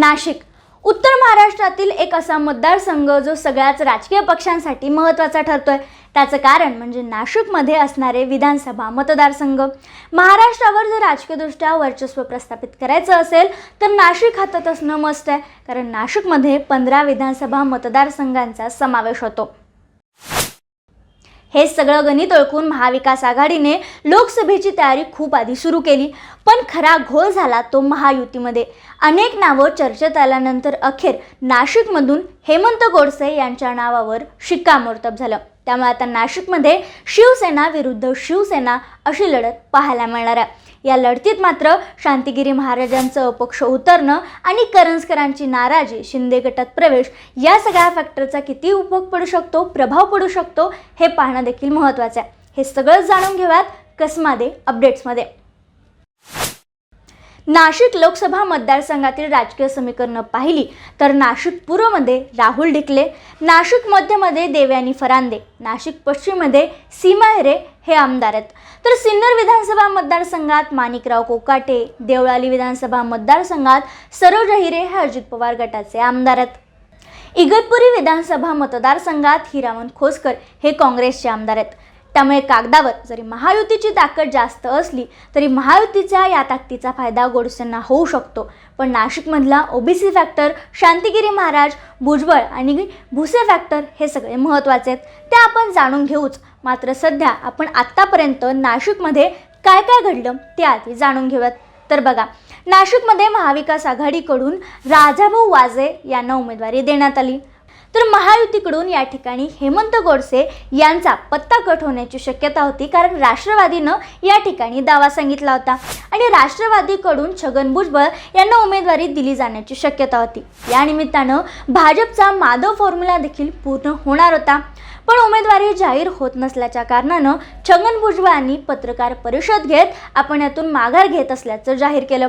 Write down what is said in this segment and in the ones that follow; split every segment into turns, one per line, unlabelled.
नाशिक. उत्तर महाराष्ट्रातील एक असा मतदारसंघ जो सगळ्याच राजकीय पक्षांसाठी महत्त्वाचा ठरतोय. त्याचं कारण म्हणजे नाशिकमध्ये असणारे विधानसभा मतदारसंघ. महाराष्ट्रावर जर राजकीयदृष्ट्या वर्चस्व प्रस्थापित करायचं असेल तर नाशिक हातात असणं मस्त आहे. कारण नाशिकमध्ये पंधरा विधानसभा मतदारसंघांचा समावेश होतो. हे सगळं गणित ओळखून महाविकास आघाडीने लोकसभेची तयारी खूप आधी सुरू केली. पण खरा घोळ झाला तो महायुतीमध्ये. अनेक नावं चर्चेत आल्यानंतर अखेर नाशिकमधून हेमंत गोडसे यांच्या नावावर शिक्कामोर्तब झालं. त्यामुळे आता नाशिकमध्ये शिवसेना विरुद्ध शिवसेना अशी लढत पाहायला मिळणार आहे. या लढतीत मात्र शांतिगिरी महाराजांचं अपक्ष उतरणं आणि करंजकरांची नाराजी शिंदे गटात प्रवेश या सगळ्या फॅक्टरचा किती उपयोग पडू शकतो प्रभाव पडू शकतो हे पाहणं देखील महत्त्वाचं आहे. हे सगळंच जाणून घेऊयात कसमादे अपडेट्समध्ये नाशिक लोकसभा मतदारसंघातील राजकीय समीकरणं पाहिली तर नाशिक पूर्वमध्ये राहुल ढिकले नाशिक मध्यमध्ये देवयानी फरांदे नाशिक पश्चिममध्ये सीमा हिरे हे आमदार आहेत. तर सिन्नर विधानसभा मतदारसंघात माणिकराव कोकाटे देवळाली विधानसभा मतदारसंघात सरोज हिरे हे अजित पवार गटाचे आमदार आहेत. इगतपुरी विधानसभा मतदारसंघात हिरामन खोसकर हे काँग्रेसचे आमदार आहेत. त्यामुळे कागदावर जरी महायुतीची ताकद जास्त असली तरी महायुतीच्या या ताकदीचा फायदा गोडसेंना होऊ शकतो. पण नाशिकमधला ओबीसी फॅक्टर शांतिगिरी महाराज भुजबळ आणि भुसे फॅक्टर हे सगळे महत्त्वाचे आहेत. ते आपण जाणून घेऊच. मात्र सध्या आपण आत्तापर्यंत नाशिकमध्ये काय काय घडलं ते आधी जाणून घेऊयात. तर बघा नाशिकमध्ये महाविकास आघाडीकडून राजाभाऊ वाजे यांना उमेदवारी देण्यात आली. तर महायुतीकडून या ठिकाणी हेमंत गोडसे यांचा पत्ता कट होण्याची शक्यता होती कारण राष्ट्रवादीनं या ठिकाणी दावा सांगितला होता. आणि राष्ट्रवादीकडून छगन भुजबळ यांना उमेदवारी दिली जाण्याची शक्यता होती. या निमित्तानं भाजपचा माधव फॉर्म्युला देखील पूर्ण होणार होता. पण उमेदवारी जाहीर होत नसल्याच्या कारणानं छगन भुजबळांनी पत्रकार परिषद घेत आपण यातून माघार घेत असल्याचं जाहीर केलं.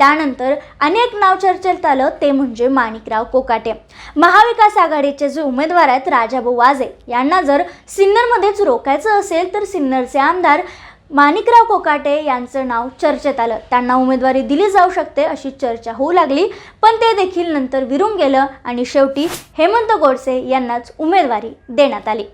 त्यानंतर अनेक नाव चर्चेत आलं ते म्हणजे माणिकराव कोकाटे. महाविकास आघाडीचे जे उमेदवार आहेत राजाभाऊ वाजे यांना जर सिन्नरमध्येच रोखायचं असेल तर सिन्नरचे आमदार माणिकराव कोकाटे यांचं नाव चर्चेत आलं. त्यांना उमेदवारी दिली जाऊ शकते अशी चर्चा होऊ लागली पण ते देखील नंतर विरून गेलं आणि शेवटी हेमंत गोडसे यांनाच उमेदवारी देण्यात आली.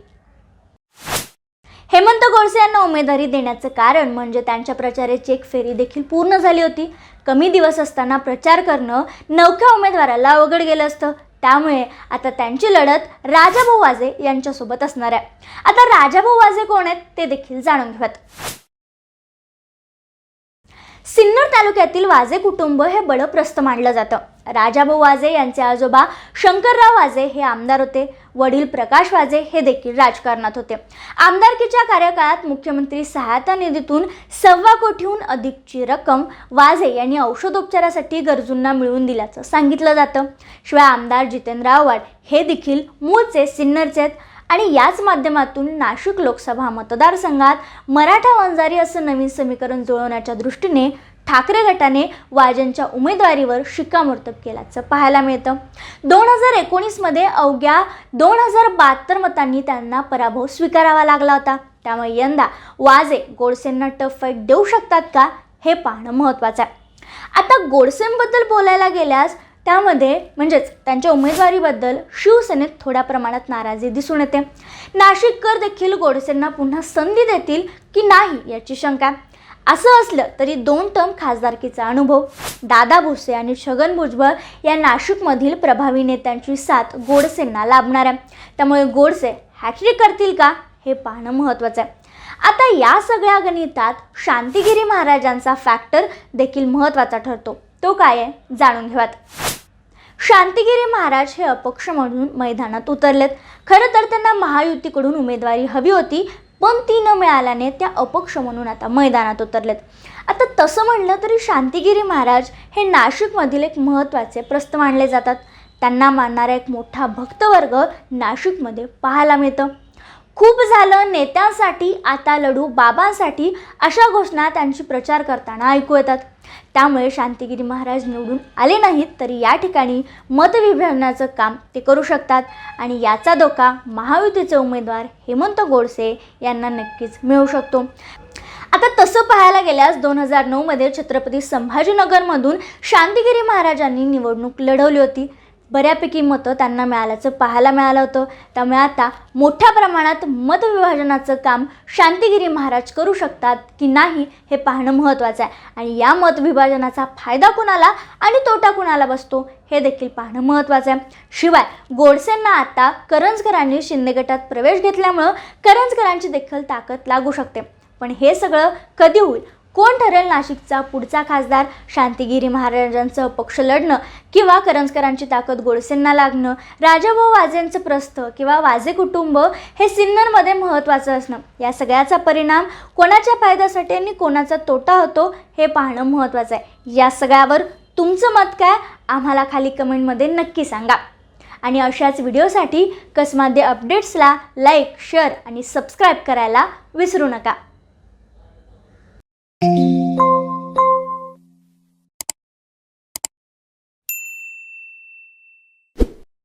हेमंत गोडसे यांना उमेदवारी देण्याचं कारण म्हणजे त्यांच्या प्रचाराची एक फेरी देखील पूर्ण झाली होती. कमी दिवस असताना प्रचार करणं नवख्या उमेदवाराला अवघड गेलं असतं. त्यामुळे आता त्यांची लढत राजाभाऊ वाजे यांच्यासोबत असणार आहे. आता राजाभाऊ वाजे कोण आहेत ते देखील जाणून घेऊयात. सिन्नर तालुक्यातील वाजे कुटुंब हे बडप्रस्त मानलं जातं. राजाभाऊ वाजे यांचे आजोबा शंकरराव वाजे हे आमदार होते. वडील प्रकाश वाजे हे देखील राजकारणात होते. आमदारकीच्या कार्यकाळात मुख्यमंत्री सहायता निधीतून सव्वा कोटीहून अधिकची रक्कम वाजे यांनी औषधोपचारासाठी गरजूंना मिळवून दिल्याचं सांगितलं जातं. शिवाय आमदार जितेंद्र आव्हाड हे देखील मूळचे सिन्नरचे आहेत. आणि याच माध्यमातून नाशिक लोकसभा मतदारसंघात मराठा वंजारी असं नवीन समीकरण जुळवण्याच्या दृष्टीने ठाकरे गटाने वाजेंच्या उमेदवारीवर शिक्कामोर्तब केल्याचं पाहायला मिळतं. दोन हजार एकोणीसमध्ये अवघ्या दोन हजार बहात्तर मतांनी त्यांना पराभव स्वीकारावा लागला होता. त्यामुळे यंदा वाजे गोडसेंना टफ फाईट देऊ शकतात का? हे पाहणं महत्त्वाचं आहे. आता गोडसेंबद्दल बोलायला गेल्यास त्यामध्ये म्हणजेच त्यांच्या उमेदवारीबद्दल शिवसेनेत थोड्या प्रमाणात नाराजी दिसून येते. नाशिककर देखील गोडसेंना पुन्हा संधी देतील की नाही याची शंका. असं असलं तरी दोन टर्म खासदारकीचा अनुभव. दादा भुसे आणि छगन भुजबळ या नाशिकमधील प्रभावी नेत्यांची साथ गोडसेंना लाभणार आहे त्यामुळे गोडसे हॅट्रिक करतील का हे पाहणं महत्त्वाचं आहे. आता या सगळ्या गणितात शांतिगिरी महाराजांचा फॅक्टर देखील महत्त्वाचा ठरतो. तो काय आहे? जाणून घेऊयात. शांतिगिरी महाराज हे अपक्ष म्हणून मैदानात उतरलेत. खरं तर त्यांना महायुतीकडून उमेदवारी हवी होती पण ती न मिळाल्याने त्या अपक्ष म्हणून आता मैदानात उतरलेत. आता तसं म्हणलं तरी शांतिगिरी महाराज हे नाशिकमधील एक महत्त्वाचे प्रस्त मानले जातात. त्यांना मानणारा एक मोठा भक्तवर्ग नाशिकमध्ये पाहायला मिळतं. खूप झालं नेत्यांसाठी आता लढू बाबांसाठी अशा घोषणा त्यांची प्रचार करताना ऐकू येतात. त्यामुळे शांतिगिरी महाराज निवडून आले नाहीत तरी या ठिकाणी मतविभाजनाचं काम ते करू शकतात. आणि याचा धोका महायुतीचे उमेदवार हेमंत गोडसे यांना नक्कीच मिळू शकतो. आता तसं पाहायला गेल्यास दोन हजार नऊमध्ये छत्रपती संभाजीनगरमधून शांतिगिरी महाराजांनी निवडणूक लढवली होती. बऱ्यापैकी मतं त्यांना मिळाल्याचं पाहायला मिळालं होतं. त्यामुळे आता मोठ्या प्रमाणात मतविभाजनाचं काम शांतिगिरी महाराज करू शकतात की नाही हे पाहणं महत्त्वाचं आहे. आणि या मतविभाजनाचा फायदा कुणाला आणि तोटा कुणाला बसतो हे देखील पाहणं महत्त्वाचं आहे. शिवाय गोडसेंना आता करंजकरांनी शिंदे गटात प्रवेश घेतल्यामुळं करंजकरांची देखील ताकद लागू शकते. पण हे सगळं कधी होईल? कोण ठरेल नाशिकचा पुढचा खासदार? शांतिगिरी महाराजांचं पक्ष लढणं किंवा करंजकरांची ताकद गोडसेंना लागणं? राजाभाऊ वाजेंचं प्रस्थ किंवा वाजे कुटुंब हे सिन्नरमध्ये महत्त्वाचं असणं? या सगळ्याचा परिणाम कोणाच्या फायद्यासाठी आणि कोणाचा तोटा होतो हे पाहणं महत्त्वाचं आहे. या सगळ्यावर तुमचं मत काय? आम्हाला खाली कमेंटमध्ये नक्की सांगा. आणि अशाच व्हिडिओसाठी कसमाद्य अपडेट्सला लाईक शेअर आणि सबस्क्राईब करायला विसरू नका.